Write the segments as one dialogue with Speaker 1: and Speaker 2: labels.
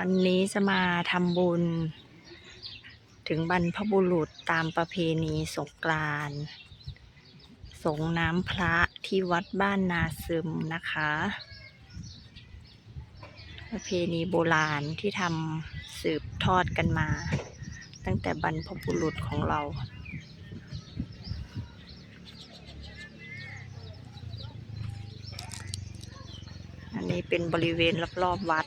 Speaker 1: วันนี้จะมาทำบุญ ถึงบรรพบุรุษตามประเพณีสงกรานต์สงน้ำพระที่วัดบ้านนาซึมนะคะ ประเพณีโบราณที่ทำสืบทอดกันมา ตั้งแต่บรรพบุรุษของเราอันนี้เป็นบริเวณรอบๆวัด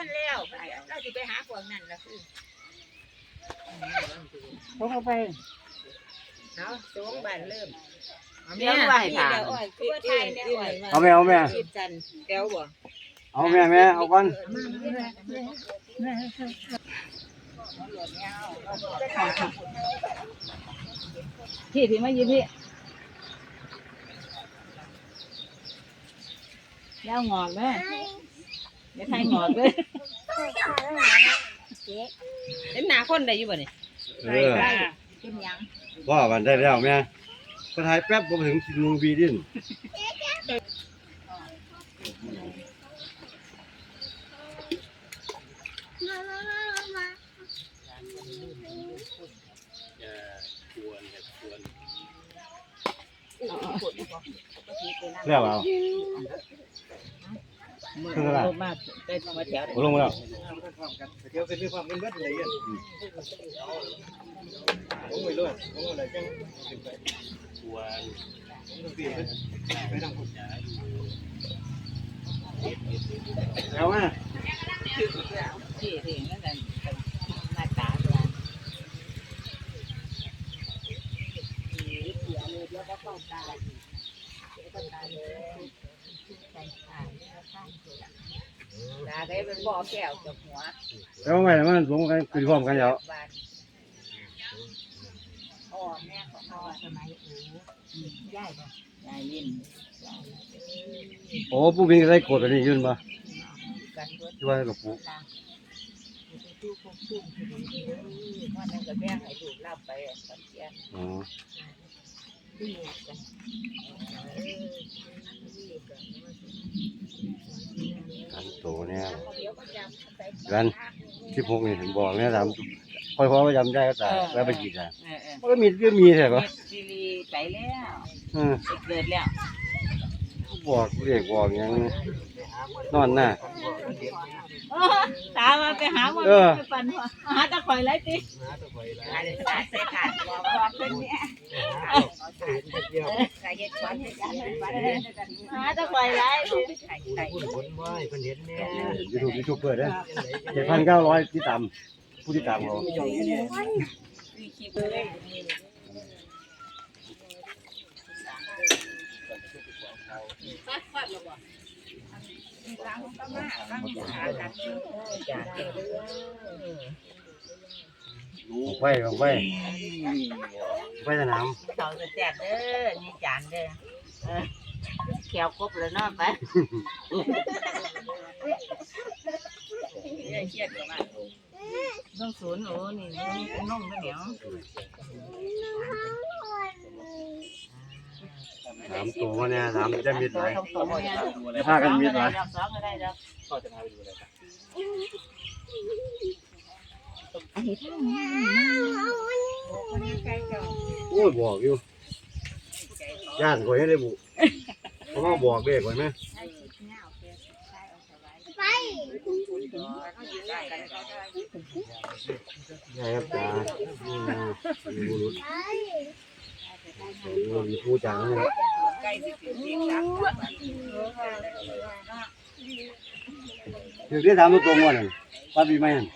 Speaker 2: ท่านแล้วเราสิไปหาพวกนั้นละคือ
Speaker 3: พกเข้าไป
Speaker 2: เอาสวงบ้านเริ่ม
Speaker 3: เลี้ยงไว้
Speaker 2: นี่
Speaker 3: ค่ะ
Speaker 2: เดี๋ยวอ้อยคือว่าไทยเนี่ยอ้อย
Speaker 4: เอาแม่เอาแม่
Speaker 2: คิดจันแก้วบ่
Speaker 4: เอาแม่แม่เอาก่อน
Speaker 3: พี่พี่มายืนพี่แล้วงอกแม่ ไม่ใช่งอกเลย
Speaker 2: เห็นหน้าคนได้อยู่บ่นี่
Speaker 4: เออ
Speaker 2: เป็นหยัง
Speaker 4: ว่ากันได้แล้วแม่ก็ถ่ายแป๊บบ่ถึงสิลุงบีดินแล้วเอา ขึ้นเท่าไหร่
Speaker 3: ลงมาได้มาแถว
Speaker 4: บ่ลงมาแล้ว
Speaker 5: เดี๋ยวเป็นเรื่องความเป็นเบิดอะไรอย่างผมไม่รู้ผมอะไรจังผมปีไปทำคน
Speaker 4: เอาแม่
Speaker 3: พี่พี่นั่นแหละหน้าตา ตัว
Speaker 2: ตาได้เป็นบ่อแก้วกับหัว
Speaker 4: แล้วไงมันลงกันคือพร้อมกันแล้ว
Speaker 2: บ้านอ๋อแม่ของพ่อสมัยโอ้ย่ายบ่
Speaker 3: ยายลิน
Speaker 4: โอ้ผู้บินก็ได้กดอันนี้ยืนบ่
Speaker 2: กันเบิด
Speaker 4: ที่ว่ากับปู่
Speaker 2: ลาไปตู้คงซุ่มคือดีเด้อว่านั่นก็แบ่งให้ลูกรับไปตอนเที่ยง
Speaker 4: อ๋อ
Speaker 2: ที่กันเออนี่กัน
Speaker 4: กันโตเนี่ย
Speaker 2: เดี๋ยว ก็จำใส่
Speaker 4: กัน16นี่ผมบอกเนี่ยถามค่อยพอว่าจำได้ก็ตายแล้วไปกี่อะ
Speaker 3: เออเออ
Speaker 4: มันก็มีก็มีใช่ปะ
Speaker 3: ซีรีไปแล้ว
Speaker 4: เออ
Speaker 3: เกิดแล้ว
Speaker 4: บอกเรียกบอกหยังนอนหน้า
Speaker 3: ตามาไปหาวัน
Speaker 4: เออ
Speaker 3: ไปปั่นหัวหาตะข่อยไรติ
Speaker 2: ใส่ถาดบอกบอกเพิ่นเนี่ยใส่เฮ็ดควันให้กันให้กันให้กัน
Speaker 3: หาตะข่อยไรติ
Speaker 2: ใส่ใส่
Speaker 5: พูดผลว่าเพิ่นเห็นเนี่ย
Speaker 4: ยูทูบยูทูบเปิดนะเจ็ดพันเก้าร้อยที่ตามผู้ที่ตามเขา
Speaker 3: มีคลิปเลย
Speaker 2: เฟั
Speaker 3: ดฟัดแล้วบ่
Speaker 2: ล้างก็มาล้างหากันอยู่จ้า
Speaker 4: ของไฟของไฟไฟสนาม
Speaker 2: เขาจะแจกเด้อนี่จานเด้อเออแขวครบเลยเนาะไป
Speaker 3: เครียดกับมัน
Speaker 2: ต้องศูนย์โอ้นี่นี่นุ่มเหนียว
Speaker 4: สามตัวมาเนี่ยสามจะมิดไหล
Speaker 2: ต้องตัวเนี่ย
Speaker 4: ถ้ากันมิดไหล
Speaker 2: ดอกสองก็ได้ดอก
Speaker 5: ก็จะพาไปดูอะไรกัน
Speaker 4: โอ้ยบอกอยู่ย่านก่อยให้ได้บุเพราะว่าบอกเด็กก่อยไหมใช่ครับจ้าอื มีผู้จังเลย
Speaker 2: ไก่สิบเสียงดัง
Speaker 4: ถึงที่สามตัวตรงวันนั้นป้าปีใหม่นั่น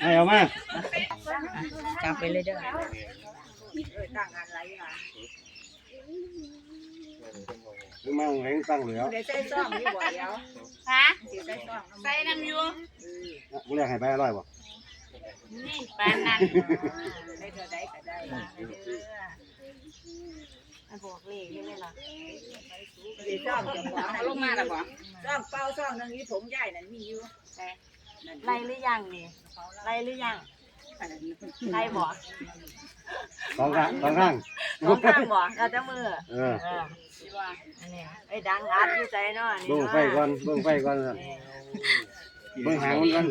Speaker 4: ให้เอามา
Speaker 2: จับไปเลยเด้อ
Speaker 4: ถึงมาของแรงตั้งเหลือ
Speaker 2: เดี๋ยวใส่ซ่อมนี่บ่เดี๋ยว
Speaker 3: ฮะ
Speaker 2: เดี๋ยวใส่ซ่อม
Speaker 3: ใส่น้ำอยู่
Speaker 4: กูเรียกให้ไปอร่อยบ่
Speaker 3: นี่ปานนั้น
Speaker 2: ได้เธอได้ก็ได้
Speaker 1: บอกเลขใช่ไหมล่ะ
Speaker 2: เดี๋ยวซ่อมจะบอก
Speaker 3: เอาลงมาแล้วบ่
Speaker 2: ซ่อมเป้าซ่อมนึงนี่ผมใหญ่นั่นมีอยู่
Speaker 1: ไล่หรือยังนี่ไล่หรือยังไล่บ่
Speaker 4: สองข้างสองข้าง
Speaker 1: สองข้างบ่เราจะมือ
Speaker 4: เออ
Speaker 1: เอออันนี้ไอ้ดังอัดอยู่ใจเนาะอันนี้
Speaker 4: เบิ่ง
Speaker 1: เนาะ
Speaker 4: ไฟก่อนเบิ่งไฟก่อนเบิ่งหางมันก่อน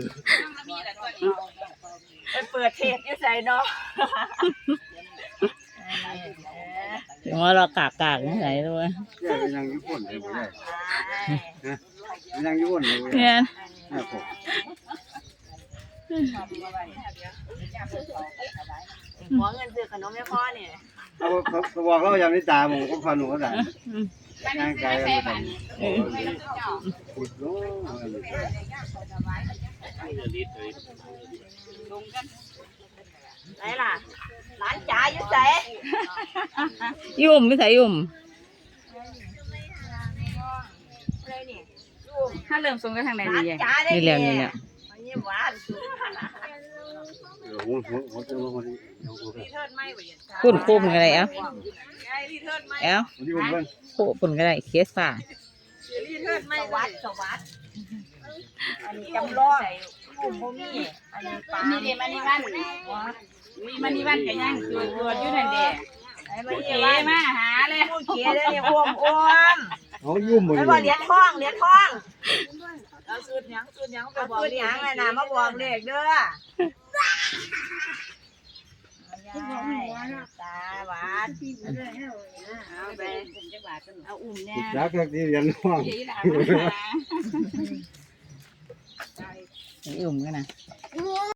Speaker 1: ไปเปิดเทปอยู่ใจเนาะ
Speaker 3: ถึงว่าเรากากกากนี่ไหนด้วย
Speaker 4: แย่เป็นยังญี่ปุ่นเลยบ่ได้เป็นยังญี่ปุ่นเลยบ่ได้
Speaker 3: เนี่ย
Speaker 4: เนี่ยผม
Speaker 1: ขอเงินซื้อขนมให้พ่อเนี่ย
Speaker 4: เขาเขาเขาบอกเราอย่างนี้ตาหมูก็พันหนูก็ได้ย่างไกลกันไปขุดโน้
Speaker 1: ไหนล่ะร้านจ๋าอยู่ใจ
Speaker 3: ยุ่มไม่ใส่ยุ่มถ้าเริ่มส่งกันทางไหนดีอะนี่แหละนี่และ
Speaker 1: มันยิ้มหวาน
Speaker 4: เออหัวหัวหัวเจ้าหัวที่หัวที่
Speaker 1: รีเทิร์นไม่บ่ยันจ้า
Speaker 3: ปุ่นคุ้มกันเลยเอ้า
Speaker 1: ไอ้รีเทิร์นไม่
Speaker 3: เอ้า
Speaker 4: หัวที่ผมเพิ่น
Speaker 3: โคปุ่นกันเลยเคสฝ่า
Speaker 1: รีเทิร์นไม่สวัสดิ์สวัสดิ์อันนี้จำลองกลุ่มบ่มีอันนี้ปลา
Speaker 3: นี่เดมันนี่วันมีมันนี่วันกันยังตัวตัวอยู่นั่นเด้
Speaker 1: ไอ้มา
Speaker 3: เก๋
Speaker 1: เยี่ยม
Speaker 3: มาหาเลย
Speaker 1: ผู้เก๋ได้เนี่ยอ้วมอ้วม
Speaker 4: เขายุ่มมือ
Speaker 1: ไอ้บ่เหรียญทองเหรียญทองเอาสูตรหยังสูตรหยังไปบอกหยังเลยนะมาบอกเลขเด้อ ตาหวานเอาไปเอาอุ่มเนี่ย
Speaker 4: จักจักที่เรียนน้อง
Speaker 3: ยุ่มกันนะ
Speaker 1: เ